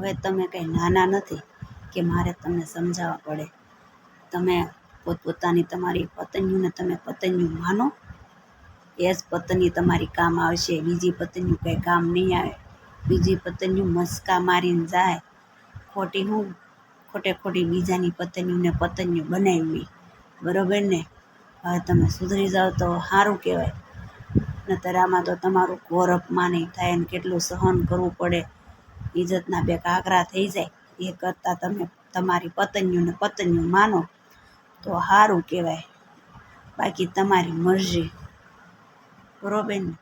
હવે તમે કંઈ નાના નથી કે મારે તમને સમજાવવા પડે. તમે પોતપોતાની તમારી પત્નીઓને તમે પત્નીઓ માનો. એ જ પત્ની તમારી કામ આવશે, બીજી પત્નીઓ કંઈ કામ નહીં આવે. બીજી પત્નીઓ મસ્કા મારીને જાય. ખોટી હું? ખોટે ખોટી બીજાની પત્નીઓને પત્નીઓ બનાવી. બરાબર ને? હવે તમે સુધરી જાઓ તો સારું કહેવાય. નતર આમાં તો તમારું ઘોર અપમાન થાય ને કેટલું સહન કરવું પડે. ઇજ્જતના બે કાગરા થઈ જાય, એ કરતાં તમે તમારી પત્નીઓને પત્નીઓ માનો, તો સારું કહેવાય. બાકી તમારી મરજી. બરોબર ને?